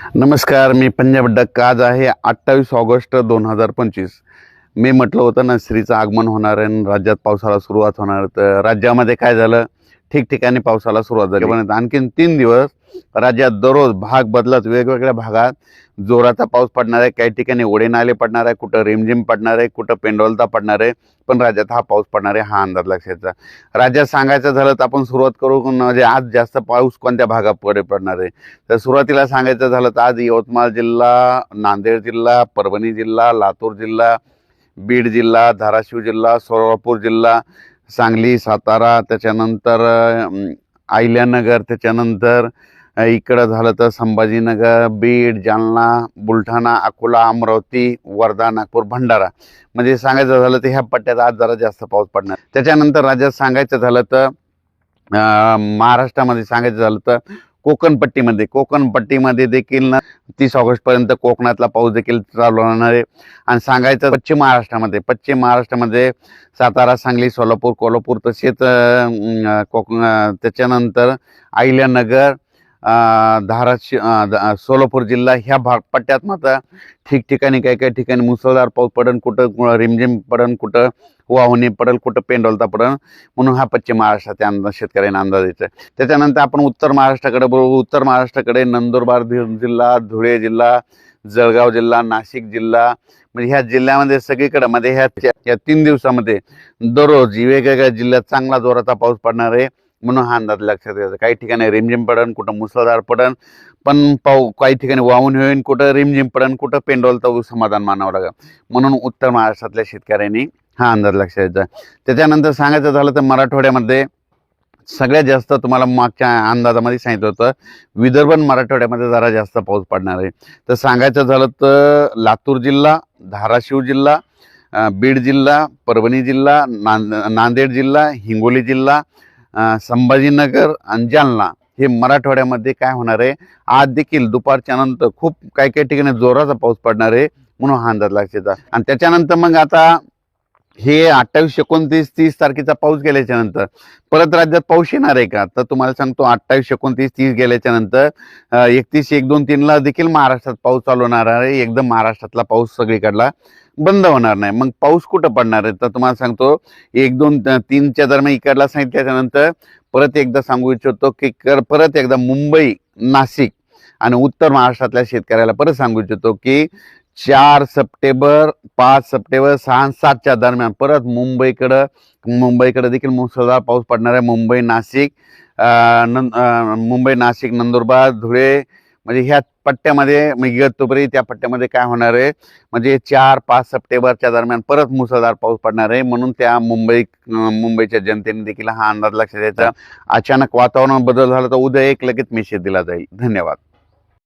नमस्कार मी पंजाब डक्क. आज आहे अठ्ठावीस ऑगस्ट दोन हजार पंचवीस. मी म्हटलं होतं ना श्रीचं आगमन होणार आहे आणि राज्यात पावसाला सुरुवात होणार. तर राज्यामध्ये काय झालं? ठिकठिकाणी पावसाला सुरुवात झाली. पण आणखीन तीन दिवस राज्यात दररोज भाग बदलत वेगवेगळ्या भागात जोराचा पाऊस पडणार आहे काही ठिकाणी ओढे नाले पडणार आहे कुठं रिमझिम पडणार आहे कुठं पेंडोलता पडणार आहे पण राज्यात हा पाऊस पडणार आहे हा अंदाज लक्षाचा राज्यात सांगायचं झालं तर आपण सुरुवात करू म्हणजे आज जास्त पाऊस कोणत्या भागाकडे पडणार आहे? तर सुरुवातीला सांगायचं झालं तर आज यवतमाळ जिल्हा नांदेड जिल्हा परभणी जिल्हा लातूर जिल्हा बीड जिल्हा धाराशिव जिल्हा सोलापूर जिल्हा सांगली सातारा त्याच्यानंतर अं, अहिल्यानगर त्याच्यानंतर इकडं झालं तर संभाजीनगर बीड जालना बुलढाणा अकोला अमरावती वर्धा नागपूर भंडारा. म्हणजे सांगायचं झालं तर ह्या पट्ट्यात आज जरा जास्त पाऊस पडणार. त्याच्यानंतर राज्यात सांगायचं झालं तर महाराष्ट्रामध्ये सांगायचं झालं तर कोकणपट्टीमध्ये. कोकणपट्टीमध्ये देखील ना तीस ऑगस्टपर्यंत कोकणातला पाऊस देखील चालू राहणार आहे. आणि सांगायचं पश्चिम महाराष्ट्रामध्ये पश्चिम महाराष्ट्रामध्ये सातारा सांगली सोलापूर कोल्हापूर तसेच कोक कोकण त्याच्यानंतर अहिल्यानगर धाराशिव सोलापूर जिल्हा ह्या भाग पट्ट्यात मात्र ठिकठिकाणी काही काही ठिकाणी मुसळधार पाऊस पडन कुठं रिमझिम पडन कुठं वाहुनी पडेल कुठं पेंडोलता पडेल म्हणून हा पश्चिम महाराष्ट्राचा अंदाज शेतकऱ्यांना अंदाज येतो त्याच्यानंतर आपण उत्तर महाराष्ट्राकडे बघू. उत्तर महाराष्ट्राकडे नंदुरबार जिल्हा धुळे जिल्हा जळगाव जिल्हा नाशिक जिल्हा म्हणजे ह्या जिल्ह्यामध्ये सगळीकडे मध्ये ह्या या तीन दिवसामध्ये दररोज वेगवेगळ्या जिल्ह्यात चांगला जोराचा पाऊस पडणार आहे. म्हणून हा अंदाज लक्षात घ्यायचा काही ठिकाणी रिमझिम पडन कुठं मुसळधार पडन पण पाऊ काही ठिकाणी वाहून होईन कुठं रिमझिम पडन कुठं पेंडोलचं समाधान मानावं लागेल. म्हणून उत्तर महाराष्ट्रातल्या शेतकऱ्यांनी हा अंदाज लक्षात घ्यायचा त्याच्यानंतर सांगायचं झालं तर मराठवाड्यामध्ये सगळ्यात जास्त तुम्हाला मागच्या अंदाजामध्ये सांगितलं होतं विदर्भ मराठवाड्यामध्ये जरा जास्त पाऊस पडणार आहे. तर सांगायचं झालं तर लातूर जिल्हा धाराशिव जिल्हा बीड जिल्हा परभणी जिल्हा नांद नांदेड जिल्हा हिंगोली जिल्हा संभाजीनगर आणि जालना हे मराठवाड्यामध्ये काय होणार आहे? आज देखील दुपारच्या नंतर खूप काही काही ठिकाणी जोराचा पाऊस पडणार आहे म्हणून हा अंदाज लक्षात आणि त्याच्यानंतर मग आता हे अठ्ठावीस एकोणतीस तीस तारखेचा पाऊस गेल्याच्यानंतर परत राज्यात पाऊस येणार आहे का? तर तुम्हाला सांगतो अठ्ठावीस एकोणतीस तीस गेल्याच्यानंतर एकतीस एक दोन तीनला देखील महाराष्ट्रात पाऊस चालू होणार आहे. एकदम महाराष्ट्रातला पाऊस सगळीकडला. बंद होणार नाही. मग पाऊस कुठं पडणार आहे? तर तुम्हाला सांगतो एक दोन तीनच्या दरम्यान इकडला सांगितल्याच्यानंतर परत एकदा सांगू इच्छितो की परत एकदा मुंबई नाशिक आणि उत्तर महाराष्ट्रातल्या शेतकऱ्याला परत सांगू इच्छितो की चार सप्टेंबर पाच सप्टेंबर सहा सातच्या दरम्यान परत मुंबईकडं मुंबईकडं देखील मुसळधार पाऊस पडणार आहे. मुंबई नाशिक नं- मुंबई नाशिक नंदुरबार धुळे म्हणजे ह्या पट्ट्यामध्ये मग इगतपुरी त्या पट्ट्यामध्ये काय होणार आहे? म्हणजे चार पाच सप्टेंबरच्या दरम्यान परत मुसळधार पाऊस पडणार आहे. म्हणून त्या मुंबई मुंबईच्या जनतेने देखील हा अंदाज लक्षात द्यायचा अचानक वातावरण बदल झाला तर उद्या एक लगेच मेसेज दिला जाईल. धन्यवाद.